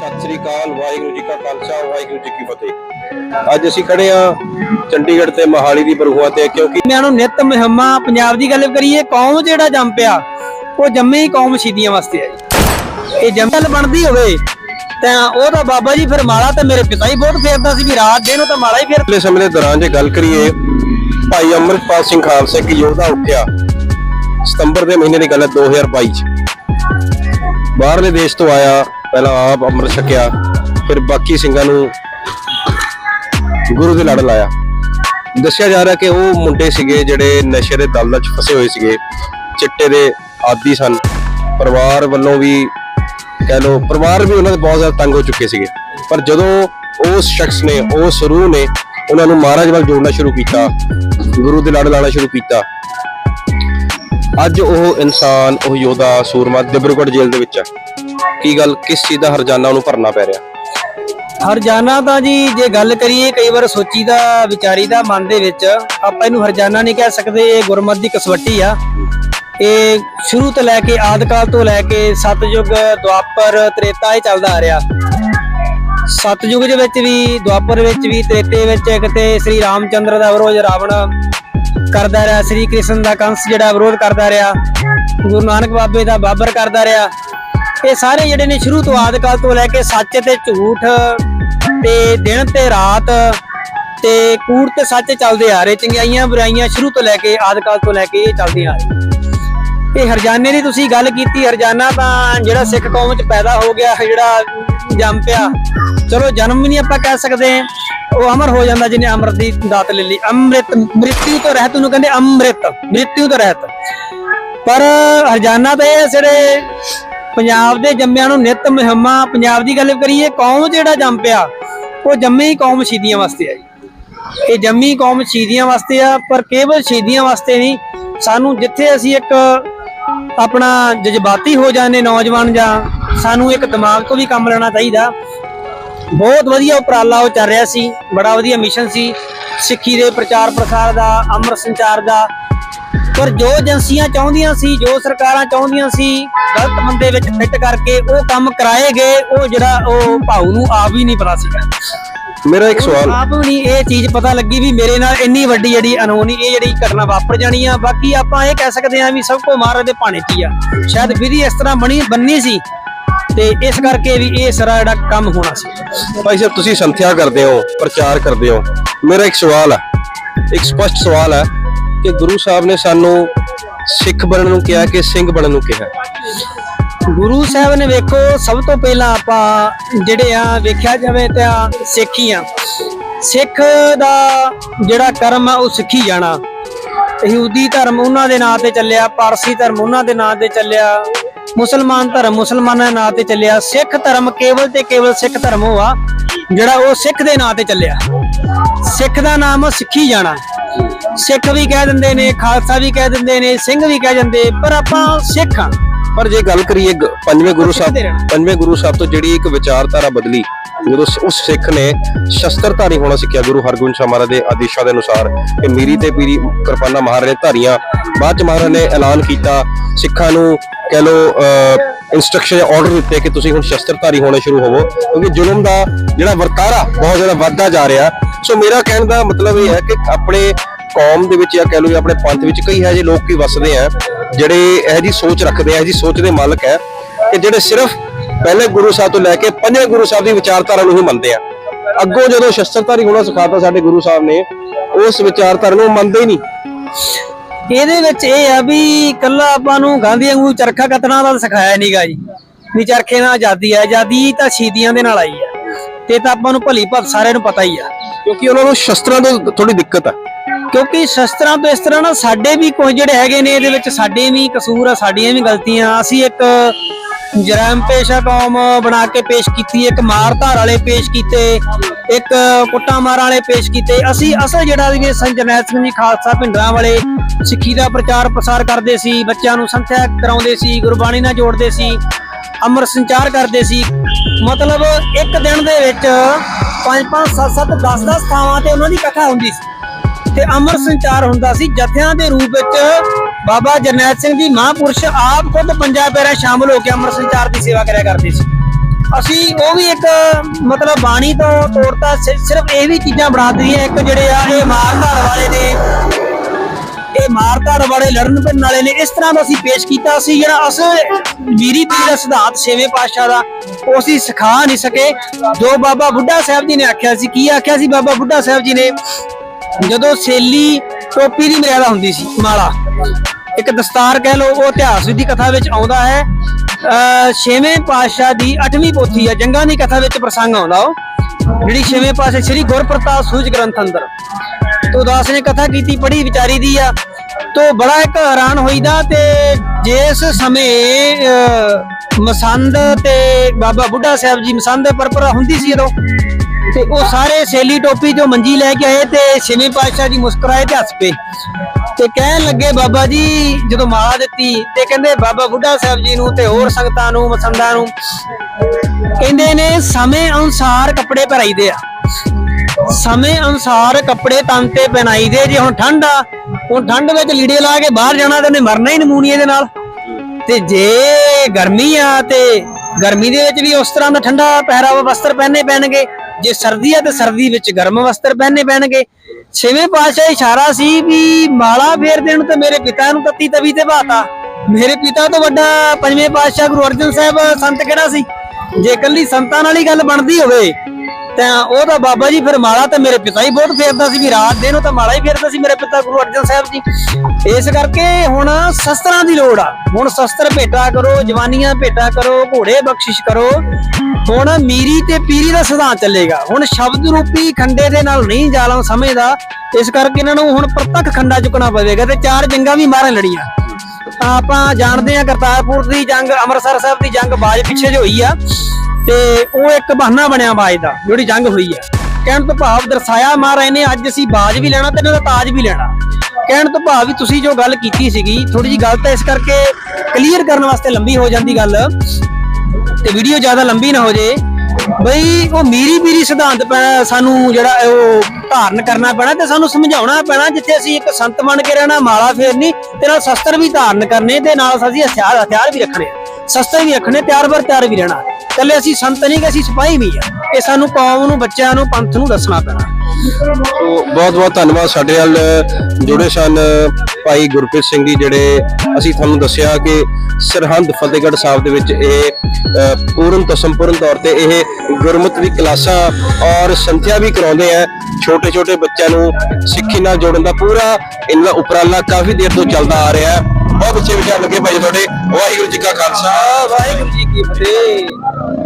ਸਤਿ ਸ੍ਰੀ ਅਕਾਲ ਵਾਹਿਗੁਰੂ ਜੀ ਕਾ ਖਾਲਸਾ ਵਾਹਿਗੁਰੂ ਜੀ ਕੀ ਫਤਿਹ। ਅੱਜ ਅਸੀਂ ਖੜੇ ਆ ਚੰਡੀਗੜ੍ਹ ਤੇ ਮਹਾਲੀ ਦੀ ਬਰੂਹਾਂ ਤੇ ਕਿਉਂਕਿ ਮੈਂ ਨੂੰ ਨਿਤ ਮਹਿਮਾ ਪੰਜਾਬ ਦੀ ਗੱਲ ਕਰੀਏ ਕੌਮ ਜਿਹੜਾ ਜੰਮ ਪਿਆ ਉਹ ਜੰਮੇ ਹੀ ਕੌਮ ਸ਼ਹੀਦੀਆਂ ਵਾਸਤੇ ਆ ਜੀ ਇਹ ਜੰਮਲ ਬਣਦੀ ਹੋਵੇ ਤਾਂ ਉਹ ਤਾਂ ਬਾਬਾ ਜੀ ਫਿਰ ਮਾਲਾ ਤਾਂ ਮੇਰੇ ਪਿਤਾ ਹੀ ਬਹੁਤ ਫੇਰਦਾ ਸੀ ਵੀ ਰਾਤ ਦਿਨ ਉਹ ਤਾਂ ਮਾਲਾ ਹੀ ਫੇਰ ਪਿਛਲੇ ਸਮੇਂ ਦੇ ਦੌਰਾਨ ਜੇ ਗੱਲ ਕਰੀਏ ਭਾਈ ਅਮਰਪਾਲ ਸਿੰਘ ਖਾਲਸਾ ਇੱਕ ਯੋਧਾ ਉੱਠਿਆ ਸਤੰਬਰ ਦੇ ਮਹੀਨੇ ਦੀ ਗੱਲ ਹੈ 2022 ਚ। ਬਾਹਰਲੇ ਦੇਸ਼ ਤੋਂ ਆਇਆ ਪਹਿਲਾਂ ਆਪ ਅੰਮ੍ਰਿਤ ਛਕਿਆ, ਫਿਰ ਬਾਕੀ ਸਿੰਘਾਂ ਨੂੰ ਗੁਰੂ ਦੇ ਲੜ ਲਾਇਆ। ਦੱਸਿਆ ਜਾ ਰਿਹਾ ਕਿ ਉਹ ਮੁੰਡੇ ਸੀਗੇ ਜਿਹੜੇ ਨਸ਼ੇ ਦੇ ਦਲਦਲ 'ਚ ਫਸੇ ਹੋਏ ਸੀਗੇ, ਚਿੱਟੇ ਦੇ ਆਦੀ ਸਨ। ਪਰਿਵਾਰ ਵੱਲੋਂ ਵੀ ਕਹਿ ਲੋ ਪਰਿਵਾਰ ਵੀ ਉਹਨਾਂ ਦੇ ਬਹੁਤ ਜ਼ਿਆਦਾ ਤੰਗ ਹੋ ਚੁੱਕੇ ਸੀਗੇ। ਪਰ ਜਦੋਂ ਉਸ ਸ਼ਖਸ ਨੇ, ਉਸ ਰੂਹ ਨੇ ਉਹਨਾਂ ਨੂੰ ਮਹਾਰਾਜ ਵੱਲ ਜੋੜਨਾ ਸ਼ੁਰੂ ਕੀਤਾ, ਗੁਰੂ ਦੇ ਲੜ ਲਾਣਾ ਸ਼ੁਰੂ ਕੀਤਾ, ਅੱਜ ਉਹ ਇਨਸਾਨ, ਉਹ ਯੋਧਾ ਸੂਰਮਾ ਦਿਬਰੂਗੜ੍ਹ ਜੇਲ੍ਹ ਦੇ ਵਿੱਚ ਹੈ। ਕੀ ਗੱਲ, ਕਿਸ ਚੀਜ਼ ਦਾ ਹਰਜਾਨਾ ਉਹਨੂੰ ਭਰਨਾ ਪੈ ਰਿਹਾ? ਹਰਜਾਨਾ ਤਾਂ ਜੀ, ਜੇ ਗੱਲ ਕਰੀਏ, ਕਈ ਵਾਰ ਸੋਚੀਦਾ ਵਿਚਾਰੀਦਾ ਮਨ ਦੇ ਵਿੱਚ, ਆਪਾਂ ਇਹਨੂੰ ਹਰਜਾਨਾ ਨਹੀਂ ਕਹਿ ਸਕਦੇ, ਇਹ ਗੁਰਮਤ ਦੀ ਕਸਵੱਟੀ ਆ। ਇਹ ਸ਼ੁਰੂ ਤੋਂ ਲੈ ਕੇ, ਆਦਿਕਾਲ ਤੋਂ ਲੈ ਕੇ ਸਤਜੁਗ ਦੁਆਪਰ, ਤ੍ਰੇਤਾ ਇਹ ਚੱਲਦਾ ਆ ਰਿਹਾ। ਸਤਜੁਗ ਦੇ ਵਿੱਚ ਵੀ, ਦੁਆਪਰ ਵਿੱਚ ਵੀ, ਤ੍ਰੇਤੇ ਵਿੱਚ ਕਿਤੇ ਸ੍ਰੀ ਰਾਮਚੰਦਰ ਦਾ ਵਿਰੋਧ ਰਾਵਣ ਕਰਦਾ ਰਿਹਾ, ਸ੍ਰੀ ਕ੍ਰਿਸ਼ਨ ਦਾ ਕੰਸ ਜਿਹੜਾ ਵਿਰੋਧ ਕਰਦਾ ਰਿਹਾ, ਗੁਰੂ ਨਾਨਕ ਬਾਬੇ ਦਾ ਬਾਬਰ ਕਰਦਾ ਰਿਹਾ। ਇਹ ਸਾਰੇ ਜਿਹੜੇ ਨੇ ਸ਼ੁਰੂ ਤੋਂ ਆਦਿਕਾਲ ਤੋਂ ਲੈ ਕੇ ਸੱਚ ਤੇ ਝੂਠ ਤੇ ਦਿਨ ਤੇ ਰਾਤ ਤੇ ਕੂੜ ਤੇ ਸੱਚ ਚੱਲਦੇ ਆ ਰਹੇ, ਚੰਗਿਆਈਆਂ ਬੁਰਾਈਆਂ ਸ਼ੁਰੂ ਤੋਂ ਲੈ ਕੇ ਆਦਿਕਾਲ ਤੋਂ ਲੈ ਕੇ ਇਹ ਚੱਲਦੇ ਆ ਰਹੇ। ਇਹ ਹਰਜਾਨੇ ਦੀ ਤੁਸੀਂ ਗੱਲ ਕੀਤੀ, ਹਰਜਾਨਾ ਤਾਂ ਜਿਹੜਾ ਸਿੱਖ ਕੌਮ ਚ ਪੈਦਾ ਹੋ ਗਿਆ, ਜਿਹੜਾ ਜੰਮ ਪਿਆ, ਚਲੋ ਜਨਮ ਵੀ ਨਹੀਂ ਆਪਾਂ ਕਹਿ ਸਕਦੇ, ਉਹ ਅਮਰ ਹੋ ਜਾਂਦਾ ਜਿਹਨੇ ਅੰਮ੍ਰਿਤ ਦੀ ਦਾਤ ਲੈ ਲਈ। ਅੰਮ੍ਰਿਤ ਮ੍ਰਿਤਿੂ ਤੋਂ ਰਹਿਤ ਨੂੰ ਕਹਿੰਦੇ ਅੰਮ੍ਰਿਤ ਮ੍ਰਿਤਿੂ ਤੋਂ ਰਹਿਤ। ਪਰ ਹਰਜਾਨਾ ਤਾਂ ਇਹ ਹੈ ਪੰਜਾਬ ਦੇ ਜੰਮਿਆਂ ਨੂੰ ਨਿਤ ਮਹਿਮਾ, ਪੰਜਾਬ ਦੀ ਗੱਲ ਕਰੀਏ, ਕੌਮ ਜਿਹੜਾ ਜੰਮ ਪਿਆ, ਉਹ ਜੰਮੇ ਹੀ ਕੌਮ ਸ਼ਹੀਦੀਆਂ ਵਾਸਤੇ ਆ ਇਹ ਜੰਮੀ ਕੌਮ ਸ਼ਹੀਦੀਆਂ ਵਾਸਤੇ ਆ, ਪਰ ਕੇਵਲ ਸ਼ਹੀਦੀਆਂ ਵਾਸਤੇ ਨਹੀਂ, ਸਾਨੂੰ ਜਿੱਥੇ ਅਸੀਂ ਇੱਕ ਆਪਣਾ ਜਜ਼ਬਾਤੀ ਹੋ ਜਾਂਦੇ ਨੌਜਵਾਨ ਜਾਂ ਸਾਨੂੰ ਇੱਕ ਦਿਮਾਗ ਤੋਂ ਵੀ ਕੰਮ ਲੈਣਾ ਚਾਹੀਦਾ, ਬਹੁਤ ਵਧੀਆ ਉਪਰਾਲਾ ਉਹ ਚੱਲ ਰਿਹਾ ਸੀ, ਬੜਾ ਵਧੀਆ ਮਿਸ਼ਨ ਸੀ। ਸਿੱਖੀ ਦੇ ਪ੍ਰਚਾਰ ਪ੍ਰਸਾਰ ਦਾ ਅਮਰ ਸੰਚਾਰ ਦਾ ਪਰ ਜੋ ਏਜੰਸੀਆਂ ਚਾਹੁੰਦੀਆਂ ਸੀ ਜੋ ਸਰਕਾਰਾਂ ਚਾਹੁੰਦੀਆਂ ਸੀ ਗਲਤ ਬੰਦੇ ਵਿੱਚ ਫਿੱਟ ਕਰਕੇ ਉਹ ਕੰਮ ਕਰਾਏ ਗਏ ਉਹ ਜਿਹੜਾ ਉਹ ਭਾਊ ਨੂੰ ਆਪ ਵੀ ਨਹੀਂ ਪਤਾ ਸੀਗਾ। ਮੇਰਾ ਇੱਕ ਸਵਾਲ। ਆਪ ਨੂੰ ਨਹੀਂ ਇਹ ਚੀਜ਼ ਪਤਾ ਲੱਗੀ ਵੀ ਮੇਰੇ ਨਾਲ ਇੰਨੀ ਵੱਡੀ ਜਿਹੜੀ ਅਨਹੋਣੀ ਇਹ ਜਿਹੜੀ ਘਟਨਾ ਵਾਪਰ ਜਾਣੀ ਆ। ਬਾਕੀ ਆਪਾਂ ਇਹ ਕਹਿ ਸਕਦੇ ਆ ਵੀ ਸਭ ਕੋ ਮਹਾਰਾਜ ਦੇ ਭਾਣੇ 'ਚ ਆ। ਸ਼ਾਇਦ ਵਿਧੀ ਇਸ ਤਰ੍ਹਾਂ ਬਣੀ ਬੰਨੀ ਸੀ ਤੇ ਇਸ ਕਰਕੇ ਵੀ ਇਹ ਸਾਰਾ ਜਿਹੜਾ ਕੰਮ ਹੋਣਾ ਸੀ। ਭਾਈ ਸਾਹਿਬ ਤੁਸੀਂ ਸੰਥਿਆ ਕਰਦੇ ਹੋ ਪ੍ਰਚਾਰ ਕਰਦੇ ਹੋ। ਮੇਰਾ ਇੱਕ ਸਵਾਲ ਹੈ। ਇੱਕ ਸਪਸ਼ਟ ਸਵਾਲ ਹੈ। ਕਿ ਗੁਰੂ ਸਾਹਿਬ ਨੇ ਸਾਨੂੰ ਸਿੱਖ ਬਣਨ ਨੂੰ ਕਿਹਾ ਕਿ ਸਿੰਘ ਬਣਨ ਨੂੰ ਕਿਹਾ। ਗੁਰੂ ਸਾਹਿਬ ਨੇ ਵੇਖੋ, ਸਭ ਤੋਂ ਪਹਿਲਾਂ ਆਪਾਂ ਜਿਹੜੇ ਆ ਵੇਖਿਆ ਜਾਵੇ ਤਾਂ ਸਿੱਖੀ ਆ। ਸਿੱਖ ਦਾ ਜਿਹੜਾ ਕਰਮ ਆ, ਉਹ ਸਿੱਖੀ ਜਾਣਾ। ਯਹੂਦੀ ਧਰਮ ਉਹਨਾਂ ਦੇ ਨਾਂ ਤੇ ਚੱਲਿਆ, ਪਾਰਸੀ ਧਰਮ ਉਹਨਾਂ ਦੇ ਨਾਂ ਤੇ ਚੱਲਿਆ, ਮੁਸਲਮਾਨ ਧਰਮ ਮੁਸਲਮਾਨਾਂ ਦੇ ਨਾਂ ਤੇ ਚੱਲਿਆ। ਸਿੱਖ ਧਰਮ ਕੇਵਲ ਤੇ ਕੇਵਲ ਸਿੱਖ ਧਰਮ ਉਹ ਆ, ਜਿਹੜਾ ਉਹ ਸਿੱਖ ਦੇ ਨਾਂ ਤੇ ਚੱਲਿਆ। ਸਿੱਖ ਦਾ ਨਾਮ ਸਿੱਖੀ ਜਾਣਾ। ਸਿੱਖ ਵੀ ਕਹਿ ਦਿੰਦੇ ਨੇ ਖਾਲਸਾ ਵੀ ਕਹਿ ਦਿੰਦੇ ਨੇ ਸਿੰਘ ਵੀ ਕਹਿ ਜਾਂਦੇ ਪਰ ਆਪਾਂ ਸਿੱਖ ਆ ਪਰ ਜੇ ਗੱਲ ਕਰੀਏ ਗ- ਪੰਜਵੇਂ ਗੁਰੂ ਸਾਹਿਬ। ਪੰਜਵੇਂ ਗੁਰੂ ਸਾਹਿਬ ਤੋਂ ਜਿਹੜੀ ਇੱਕ ਵਿਚਾਰਧਾਰਾ ਬਦਲੀ ਜਦੋਂ ਸ- ਉਸ ਸਿੱਖ ਨੇ ਸ਼ਸਤਰਧਾਰੀ ਹੋਣਾ ਸਿੱਖਿਆ ਗੁਰੂ ਹਰਗੋਬਿੰਦ ਸਾਹਿਬ ਮਹਾਰਾਜ ਦੇ ਆਦੇਸ਼ਾਂ ਦੇ ਅਨੁਸਾਰ ਕਿ ਮੀਰੀ ਤੇ ਪੀਰੀ ਕਿਰਪਾਨਾ ਮਹਾਰਾਜ ਨੇ ਧਾਰੀਆਂ ਬਾਅਦ ਚ ਮਹਾਰਾਜ ਨੇ ਐਲਾਨ ਕੀਤਾ ਸਿੱਖਾਂ ਨੂੰ ਕਹਿ ਲੋ ਇਨਸਟਰਕਸ਼ਨ ਜਾਂ ਆਰਡਰ ਦਿੱਤੇ ਕਿ ਤੁਸੀਂ ਹੁਣ ਸ਼ਸਤਰਧਾਰੀ ਹੋਣੇ ਸ਼ੁਰੂ ਹੋਵੋ ਕਿਉਂਕਿ ਜ਼ੁਲਮ ਦਾ ਜਿਹੜਾ ਵਰਤਾਰਾ ਬਹੁਤ ਜ਼ਿਆਦਾ ਵੱਧਦਾ ਜਾ ਰਿਹਾ ਸੋ ਮੇਰਾ ਕਹਿਣ ਦਾ ਮਤਲਬ ਇਹ ਹੈ ਕਿ ਆਪਣੇ ਕੌਮ ਦੇ ਵਿੱਚ ਜਾਂ ਕਹਿ ਲਓ ਆਪਣੇ ਪੰਥ ਵਿੱਚ ਕਈ ਹੈ ਜੇ ਲੋਕ ਕੀ ਵਸਦੇ ਆ ਜਿਹੜੇ ਇਹ ਜੀ ਸੋਚ ਰੱਖਦੇ ਆ ਇਹ ਜੀ ਸੋਚ ਦੇ ਮਾਲਕ ਹੈ ਕਿ ਜਿਹੜੇ ਸਿਰਫ ਪਹਿਲੇ ਗੁਰੂ ਸਾਹਿਬ ਤੋਂ ਲੈ ਕੇ ਪੰਜਵੇਂ ਗੁਰੂ ਸਾਹਿਬ ਦੀ ਵਿਚਾਰਧਾਰਾ ਨੂੰ ਹੀ ਮੰਨਦੇ ਆ। ਅੱਗੋਂ ਜਦੋਂ ਸ਼ਸਤਰਧਾਰੀ ਹੋਣਾ ਸਿਖਾਤਾ ਸਾਡੇ ਗੁਰੂ ਸਾਹਿਬ ਨੇ ਉਸ ਵਿਚਾਰਧਾਰਾ ਨੂੰ ਮੰਨਦੇ ਹੀ ਨਹੀਂ। ਇਹਦੇ ਵਿੱਚ ਇਹ ਆ ਵੀ ਕੱਲਾ ਆਪਾਂ ਨੂੰ ਗਾਂਧੀ ਵਾਂਗੂ ਚਰਖਾ ਕੱਤਣਾ ਦਾ ਸਿਖਾਇਆ ਨਹੀਂਗਾ ਜੀ। ਵੀ ਚਰਖੇ ਨਾਲ ਆਜ਼ਾਦੀ ਆ ਆਜ਼ਾਦੀ ਤਾਂ ਸ਼ਹੀਦੀਆਂ ਦੇ ਨਾਲ ਆਈ ਆ। ਤੇ ਤਾਂ ਆਪਾਂ ਨੂੰ ਭਲੀ ਭਤ ਸਾਰਿਆਂ ਨੂੰ ਪਤਾ ਹੀ ਆ। ਕਿਉਂਕਿ ਉਹਨਾਂ ਨੂੰ ਸ਼ਸਤਰਾਂ ਤੋਂ ਥੋੜੀ ਦਿੱਕਤ ਹੈ ਕਿਉਂਕਿ ਸ਼ਸਤਰਾਂ ਤੋਂ ਇਸ ਤਰ੍ਹਾਂ ਨਾ ਸਾਡੇ ਵੀ ਕੁਝ ਜਿਹੜੇ ਹੈਗੇ ਨੇ ਇਹਦੇ ਵਿੱਚ ਸਾਡੇ ਵੀ ਕਸੂਰ ਆ, ਸਾਡੀਆਂ ਵੀ ਗਲਤੀਆਂ ਅਸੀਂ ਇੱਕ ਜਰਾਮ ਪੇਸ਼ਾ ਕੌਮ ਬਣਾ ਕੇ ਪੇਸ਼ ਕੀਤੀ, ਇੱਕ ਮਾਰਧਾਰ ਵਾਲੇ ਪੇਸ਼ ਕੀਤੇ, ਇੱਕ ਕੁੱਟਾ ਮਾਰਾਂ ਵਾਲੇ ਪੇਸ਼ ਕੀਤੇ। ਅਸੀਂ ਅਸਲ ਜਿਹੜਾ ਵੀ ਸੰਤ ਜਰਨੈਲ ਸਿੰਘ ਜੀ ਖਾਲਸਾ ਪਿੰਡਾਂ ਵਾਲੇ ਸਿੱਖੀ ਦਾ ਪ੍ਰਚਾਰ ਪ੍ਰਸਾਰ ਕਰਦੇ ਸੀ, ਬੱਚਿਆਂ ਨੂੰ ਸੰਥਿਆ ਕਰਾਉਂਦੇ ਸੀ, ਗੁਰਬਾਣੀ ਨਾਲ ਜੋੜਦੇ ਸੀ, ਅਮਰ ਸੰਚਾਰ ਕਰਦੇ ਸੀ। ਮਤਲਬ ਇੱਕ ਦਿਨ ਦੇ ਵਿੱਚ 5 5 7 7 10 10 ਥਾਵਾਂ ਤੇ ਉਹਨਾਂ ਦੀ ਕਥਾ ਹੁੰਦੀ ਸੀ। ਤੇ ਅਮਰ ਸੰਚਾਰ ਹੁੰਦਾ ਸੀ। ਜਥਿਆਂ ਦੇ ਰੂਪ ਵਿੱਚ ਬਾਬਾ ਜਰਨੈਲ ਸਿੰਘ ਜੀ ਮਹਾਂਪੁਰਸ਼ ਆਪ ਖੁਦ ਪੰਜਾ ਪੈਰਾ ਸ਼ਾਮਲ ਹੋ ਕੇ ਅਮਰ ਸੰਚਾਰ ਦੀ ਸੇਵਾ ਕਰਿਆ ਕਰਦੇ ਸੀ। ਅਸੀਂ ਉਹ ਵੀ ਇੱਕ ਮਤਲਬ ਬਾਣੀ ਤੋਂ ਤੋੜਤਾ ਸਿਰਫ ਇਹ ਵੀ ਚੀਜ਼ਾਂ ਬਣਾ ਦਿੱਤੀਆਂ। ਇੱਕ ਜਿਹੜੇ ਆ ਇਹ ਮਾਰਧਾੜ ਵਾਲੇ ਨੇ, ਇਹ ਮਾਰਧਾੜ ਵਾਲੇ ਲੜਨ ਪੈਣ ਵਾਲੇ ਨੇ, ਇਸ ਤਰ੍ਹਾਂ ਦਾ ਅਸੀਂ ਪੇਸ਼ ਕੀਤਾ ਸੀ। ਜਿਹੜਾ ਅਸਲ ਵੀਰੀ ਪੀਰ ਦਾ ਸਿਧਾਂਤ ਛੇਵੇਂ ਪਾਤਸ਼ਾਹ ਦਾ, ਉਹ ਅਸੀਂ ਸਿਖਾ ਨਹੀਂ ਸਕੇ। ਜੋ ਬਾਬਾ ਬੁੱਢਾ ਸਾਹਿਬ ਜੀ ਨੇ ਆਖਿਆ ਸੀ, ਕੀ ਆਖਿਆ ਸੀ ਬਾਬਾ ਬੁੱਢਾ ਸਾਹਿਬ ਜੀ ਨੇ? ਜਦੋਂ ਸੇਲੀ ਟੋਪੀ ਦੀ ਮਰਿਆਦਾ ਹੁੰਦੀ ਸੀ ਮਾਲਾ। ਇੱਕ ਦਸਤਾਰ ਕਹਿ ਲਓ ਉਹ ਇਤਿਹਾਸ ਦੀ ਕਥਾ ਵਿੱਚ ਆਉਂਦਾ ਹੈ। ਛੇਵੇਂ ਪਾਤਸ਼ਾਹ ਦੀ 8ਵੀਂ ਪੋਥੀ ਹੈ ਜੰਗਾਂ ਦੀ ਕਥਾ ਵਿੱਚ ਪ੍ਰਸੰਗ ਆਉਂਦਾ ਉਹ ਜਿਹੜੀ ਛੇਵੇਂ ਪਾਤਸ਼ਾਹ ਸ੍ਰੀ ਗੁਰਪ੍ਰਤਾਪ ਸੂਝ ਗ੍ਰੰਥ ਅੰਦਰ। ਤੋ ਦਾਸ ਨੇ ਕਥਾ ਕੀਤੀ ਪੜ੍ਹੀ ਵਿਚਾਰੀ ਦੀ ਆ। ਤੋ ਬੜਾ ਇੱਕ ਹੈਰਾਨ ਹੋਈਦਾ ਤੇ ਜਿਸ ਸਮੇਂ ਅਹ, ਮਸੰਦ ਤੇ ਬਾਬਾ ਬੁੱਢਾ ਸਾਹਿਬ ਜੀ ਮਸੰਦ ਪਰਪਰਾ ਹੁੰਦੀ ਸੀ ਜਦੋਂ ਤੇ ਉਹ ਸਾਰੇ ਸੇਲੀ ਟੋਪੀ ਜੋ ਮੰਜੀ ਲੈ ਕੇ ਆਏ ਤੇ ਛੇਵੇਂ ਪਾਤਸ਼ਾਹ ਜੀ ਮੁਸਕਰਾਏ ਤੇ ਹੱਸ ਪਏ। ਤੇ ਕਹਿਣ ਲੱਗੇ ਬਾਬਾ ਜੀ, ਜਦੋਂ ਮਾਲਾ ਦਿੱਤੀ ਤੇ ਕਹਿੰਦੇ ਬਾਬਾ ਬੁੱਢਾ ਸਾਹਿਬ ਜੀ ਨੂੰ ਤੇ ਹੋਰ ਸੰਗਤਾਂ ਨੂੰ, ਮਸੰਦਾਂ ਨੂੰ। ਕਹਿੰਦੇ ਨੇ, ਸਮੇਂ ਅਨੁਸਾਰ ਕੱਪੜੇ ਪਹਿਰਾਈਦੇ ਆ। ਸਮੇਂ ਅਨੁਸਾਰ ਕੱਪੜੇ ਤਨ ਤੇ ਪਹਿਨਾਈਦੇ ਜੇ ਹੁਣ ਠੰਡ ਆ, ਹੁਣ ਠੰਡ ਵਿੱਚ ਲੀੜੇ ਲਾ ਕੇ ਬਾਹਰ ਜਾਣਾ ਤੇ ਉਹਨੇ ਮਰਨਾ ਹੀ ਨਮੂਨੀਏ ਦੇ ਨਾਲ। ਤੇ ਜੇ ਗਰਮੀ ਆ ਤੇ ਗਰਮੀ ਦੇ ਵਿੱਚ ਵੀ ਉਸ ਤਰ੍ਹਾਂ ਦਾ ਠੰਡਾ ਪਹਿਰਾਵਾ, ਵਸਤਰ ਪਹਿਨਣੇ ਪੈਣਗੇ। ਜੇ ਸਰਦੀ ਆ ਤੇ ਸਰਦੀ ਵਿੱਚ ਗਰਮ ਵਸਤਰ ਪਹਿਨਣੇ ਪੈਣਗੇ। ਛੇਵੇਂ ਪਾਤਸ਼ਾਹ ਇਸ਼ਾਰਾ ਸੀ ਵੀ ਮਾਲਾ ਫੇਰ ਦੇਣ ਤੇ ਮੇਰੇ ਪਿਤਾ ਨੂੰ ਤੱਤੀ ਤਵੀ ਤੇ ਬਾਤਾ। ਮੇਰੇ ਪਿਤਾ ਤੋਂ ਵੱਡਾ ਪੰਜਵੇਂ ਪਾਤਸ਼ਾਹ ਗੁਰੂ ਅਰਜਨ ਸਾਹਿਬ ਸੰਤ ਕਿਹੜਾ ਸੀ? ਜੇ ਇਕੱਲੀ ਸੰਤਾਂ ਨਾਲ ਹੀ ਗੱਲ ਬਣਦੀ ਹੋਵੇ ਤਾਂ ਉਹ ਤਾਂ ਬਾਬਾ ਜੀ ਫਿਰ ਮਾਲਾ ਤਾਂ ਮੇਰੇ ਪਿਤਾ ਹੀ ਬਹੁਤ ਫੇਰਦਾ ਸੀ ਵੀ ਰਾਤ ਦਿਨ ਉਹ ਤਾਂ ਮਾਲਾ ਹੀ ਫੇਰਦਾ ਸੀ ਮੇਰੇ ਪਿਤਾ ਗੁਰੂ ਅਰਜਨ ਸਾਹਿਬ ਜੀ। ਇਸ ਕਰਕੇ ਹੁਣ ਸ਼ਸਤਰਾਂ ਦੀ ਲੋੜ ਆ। ਹੁਣ ਸ਼ਸਤਰ ਭੇਟਾ ਕਰੋ, ਜਵਾਨੀਆਂ ਭੇਟਾ ਕਰੋ, ਘੋੜੇ ਬਖਸ਼ਿਸ਼ ਕਰੋ। ਹੁਣ ਮੀਰੀ ਤੇ ਪੀਰੀ ਦਾ ਸਿਧਾਂਤ ਚੱਲੇਗਾ। ਹੁਣ ਸ਼ਬਦ ਰੂਪੀ ਖੰਡੇ ਦੇ ਨਾਲ ਨਹੀਂ ਜਾਲਾਂ ਸਮਝਦਾ। ਇਸ ਕਰਕੇ ਇਹਨਾਂ ਨੂੰ ਹੁਣ ਪ੍ਰਤੱਖ ਖੰਡਾ ਚੁੱਕਣਾ ਪਵੇਗਾ ਤੇ ਚਾਰ ਜੰਗਾਂ ਵੀ ਮਾਰਨ ਲੜੀਆਂ। ਆਪਾਂ ਜਾਣਦੇ ਆ ਕਰਤਾਰਪੁਰ ਦੀ ਜੰਗ, ਅੰਮ੍ਰਿਤਸਰ ਸਾਹਿਬ ਦੀ ਜੰਗ ਬਾਜ ਪਿੱਛੇ ਜਿਹੀ ਹੋਈ ਆ। ਤੇ ਉਹ ਇੱਕ ਬਹਾਨਾ ਬਣਿਆ ਬਾਜ ਦਾ, ਜਿਹੜੀ ਜੰਗ ਹੋਈ ਹੈ। ਕਹਿਣ ਤੋਂ ਭਾਵ ਦਰਸਾਇਆ ਮਹਾਰਾਜ ਨੇ, ਅੱਜ ਅਸੀਂ ਬਾਜ ਵੀ ਲੈਣਾ ਤੇ ਇਹਨਾਂ ਦਾ ਤਾਜ ਵੀ ਲੈਣਾ। ਕਹਿਣ ਤੋਂ ਭਾਵ ਵੀ ਤੁਸੀਂ ਜੋ ਗੱਲ ਕੀਤੀ ਸੀਗੀ ਥੋੜੀ ਜੀ ਗੱਲ ਤਾਂ ਇਸ ਕਰਕੇ ਕਲੀਅਰ ਕਰਨ ਵਾਸਤੇ ਲੰਬੀ ਹੋ ਜਾਂਦੀ ਗੱਲ। ਤੇ ਵੀਡੀਓ ਜ਼ਿਆਦਾ ਲੰਬੀ ਨਾ ਹੋ ਜੇ। ਬਈ, ਉਹ ਮੀਰੀ ਪੀਰੀ ਸਿਧਾਂਤ ਪੈ- ਸਾਨੂੰ ਜਿਹੜਾ ਉਹ ਧਾਰਨ ਕਰਨਾ ਪੈਣਾ ਤੇ ਸਾਨੂੰ ਸਮਝਾਉਣਾ ਪੈਣਾ, ਜਿੱਥੇ ਅਸੀਂ ਇੱਕ ਸੰਤ ਬਣ ਕੇ ਰਹਿਣਾ, ਮਾਲਾ ਫੇਰਨੀ, ਤੇ ਨਾਲ ਸ਼ਸਤਰ ਵੀ ਧਾਰਨ ਕਰਨੇ, ਤੇ ਨਾਲ ਅਸੀਂ ਹਥਿਆਰ ਹਥਿਆਰ ਵੀ ਰੱਖਣੇ। ਆ। ਵੀ ਰੱਖਣੇ, ਤਿਆਰ ਬਰ ਤਿਆਰ ਵੀ ਰਹਿਣਾ। ਕੱਲੇ ਅਸੀਂ ਸੰਤ ਨਹੀਂ ਕਿ ਅਸੀਂ ਸਿਪਾਹੀ ਵੀ ਆ। ਇਹ ਸਾਨੂੰ ਕੌਮ ਨੂੰ, ਬੱਚਿਆਂ ਨੂੰ, ਪੰਥ ਨੂੰ ਦੱਸਣਾ ਪੈਣਾ। ਸੋ ਬਹੁਤ ਬਹੁਤ ਧੰਨਵਾਦ ਸਾਡੇ ਨਾਲ ਜੁੜੇ ਸਨ ਭਾਈ ਗੁਰਪ੍ਰੀਤ ਸਿੰਘ ਜੀ, ਜਿਹੜੇ ਅਸੀਂ ਤੁਹਾਨੂੰ ਦੱਸਿਆ ਕਿ ਸਰਹੰਦ ਫਤਿਹਗੜ੍ਹ ਸਾਹਿਬ ਦੇ ਵਿੱਚ ਇਹ ਪੂਰਨ ਤੋਂ ਸੰਪੂਰਨ ਤੌਰ ਤੇ ਇਹ ਗੁਰਮਤ ਦੀ ਕਲਾਸਾਂ ਔਰ ਸੰਥਿਆ ਵੀ ਕਰਾਉਂਦੇ ਆ। ਛੋਟੇ ਛੋਟੇ ਬੱਚਿਆਂ ਨੂੰ ਸਿੱਖੀ ਨਾਲ ਜੋੜਨ ਦਾ ਪੂਰਾ ਇਹਨਾਂ ਉਪਰਾਲਾ ਕਾਫੀ ਦੇਰ ਤੋਂ ਚੱਲਦਾ ਆ ਰਿਹਾ। ਹੈ ਬਹੁਤ ਅੱਛੇ ਵਿਚਾਰ ਲੱਗੇ ਭਾਈ ਤੁਹਾਡੇ। ਵਾਹਿਗੁਰੂ ਜੀ ਕਾ ਖਾਲਸਾ। ਵਾਹਿਗੁਰੂ ਜੀ ਕੀ ਫਤਿਹ।